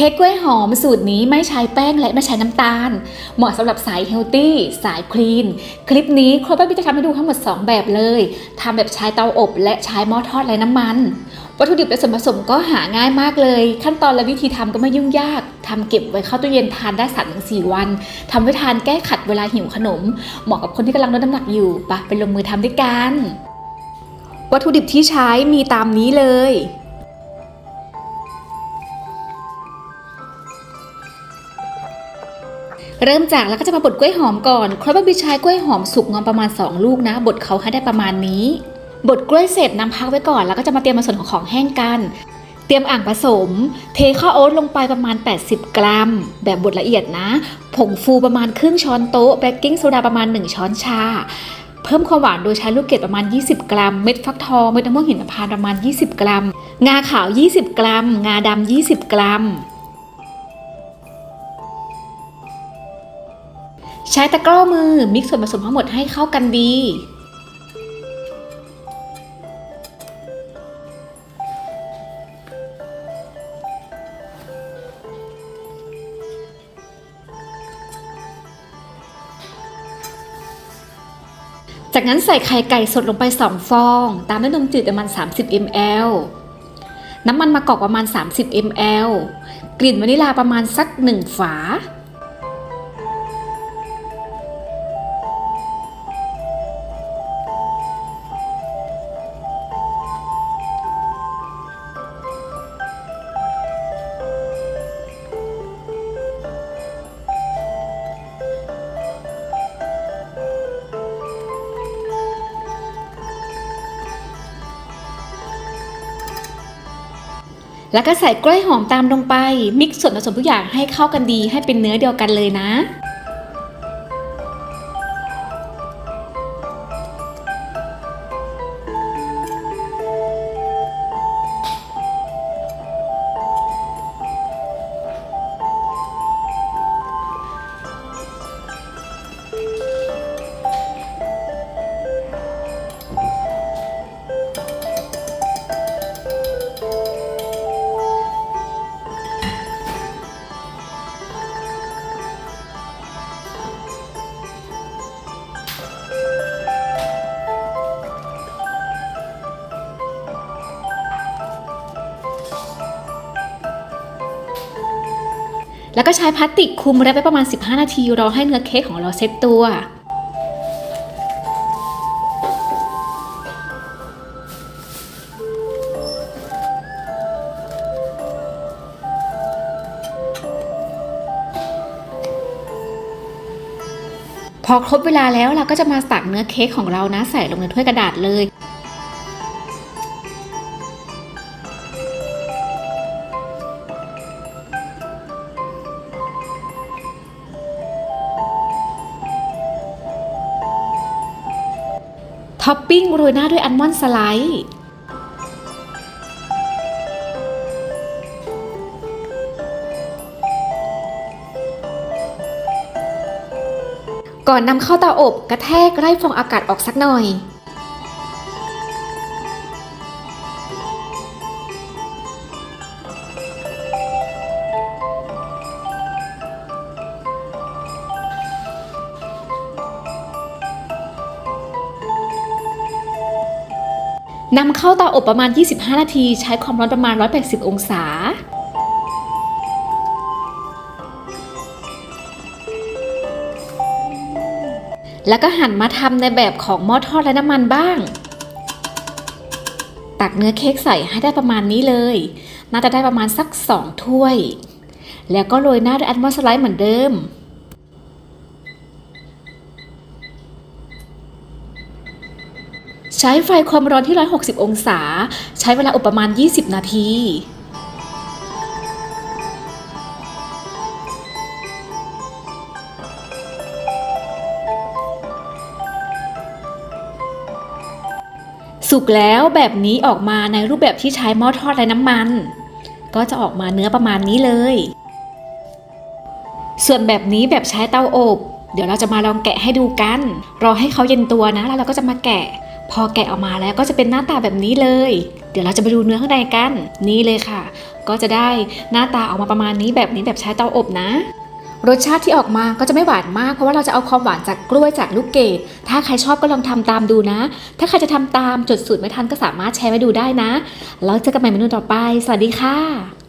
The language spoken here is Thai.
ค้กกล้วยหอมสูตรนี้ไม่ใช้แป้งและไม่ใช้น้ำตาล เหมาะสำหรับสายเฮลตี้สายคลีน คลิปนี้ครัวป้าบิ๊กจะทำให้ดูทั้งหมด 2 แบบเลยทำแบบใช้เตาอบและใช้หม้อทอดไร้น้ำมัน วัตถุดิบและส่วนผสมก็หาง่ายมากเลย ขั้นตอนและวิธีทำก็ไม่ยุ่งยากทำเก็บไว้เข้าตู้เย็นทานได้3-4วันทำไว้ทานแก้ขัดเวลาหิวขนม เหมาะกับคนที่กำลังลดน้ำหนักอยู่ปะไปลงมือทำด้วยกัน วัตถุดิบที่ใช้มีตามนี้เลย เริ่มจากแล้วก็จะมาบดกล้วยหอมก่อนครบบิใช้กล้วยหอมสุกงอมประมาณ 2 ลูกนะบดเขาให้ได้ประมาณนี้ บดกล้วยเสร็จนำพักไว้ก่อนแล้วก็จะมาเตรียมมาส่วนของของแห้งกัน เตรียมอ่างผสม เทข้าวโอ๊ตลงไปประมาณ 80 กรัม แบบบดละเอียดนะ ผงฟูประมาณครึ่งช้อนโต๊ะเบกกิ้งโซดาประมาณ 1 ช้อนชา เพิ่มความหวานโดยใช้ลูกเกดประมาณ 20 กรัม เม็ดฟักทองเม็ดมะม่วงหินพานต์ประมาณ 20 กรัม งาขาว 20 กรัม งาดำ20 กรัม ใช้ตะกร้อมือมิกซ์ส่วนผสมทั้งหมดให้เข้ากันดี จากนั้นใส่ไข่ไก่สดลงไป 2 ฟอง ตามด้วยนมจืดประมาณ 30 ml น้ำมันมะกอกประมาณ 30 ml กลิ่นวานิลาประมาณสัก 1 ฝา แล้วก็ใส่กล้วยหอมตามลงไป มิกซ์ส่วนผสมทุกอย่างให้เข้ากันดีให้เป็นเนื้อเดียวกันเลยนะ แล้วก็ใช้พลาสติกคลุมแรปไว้ประมาณ 15 นาทีรอให้เนื้อเค้กของเราเซ็ตตัว พอครบเวลาแล้วเราก็จะมาตักเนื้อเค้กของเรานะใส่ลงในถ้วยกระดาษเลย ท็อปปิ้งโรยหน้าด้วยอัลมอนด์สไลด์ก่อนนำเข้าเตาอบกระแทกไล่ฟองอากาศออกสักหน่อย นำเข้าเตาอบประมาณ 25 นาที ใช้ความร้อนประมาณ 180 องศา แล้วก็หันมาทำในแบบของหม้อทอดและน้ำมันบ้าง ตักเนื้อเค้กใส่ให้ได้ประมาณนี้เลย น่าจะได้ประมาณสัก 2 ถ้วย แล้วก็โรยหน้าด้วยอัลมอนด์สไลด์เหมือนเดิม ใช้ไฟความร้อนที่ 160 องศา ใช้เวลาอบประมาณ 20 นาทีสุกแล้วแบบนี้ออกมาในรูปแบบที่ใช้หม้อทอดไร้น้ำมัน ก็จะออกมาเนื้อประมาณนี้เลย ส่วนแบบนี้แบบใช้เตาอบ เดี๋ยวเราจะมาลองแกะให้ดูกัน รอให้เขาเย็นตัวนะ แล้วเราก็จะมาแกะ พอแกะออกมาแล้วก็จะเป็นหน้าตาแบบนี้เลย เดี๋ยวเราจะไปดูเนื้อข้างในกัน นี่เลยค่ะ ก็จะได้หน้าตาออกมาประมาณนี้แบบนี้แบบใช้เตาอบนะ รสชาติที่ออกมาก็จะไม่หวานมาก เพราะว่าเราจะเอาความหวานจากกล้วยจากลูกเกด ถ้าใครชอบก็ลองทำตามดูนะ ถ้าใครจะทำตามจดสูตรไม่ทันก็สามารถแชร์ไว้ดูได้นะ แล้วเจอกันใหม่เมนูต่อไป สวัสดีค่ะ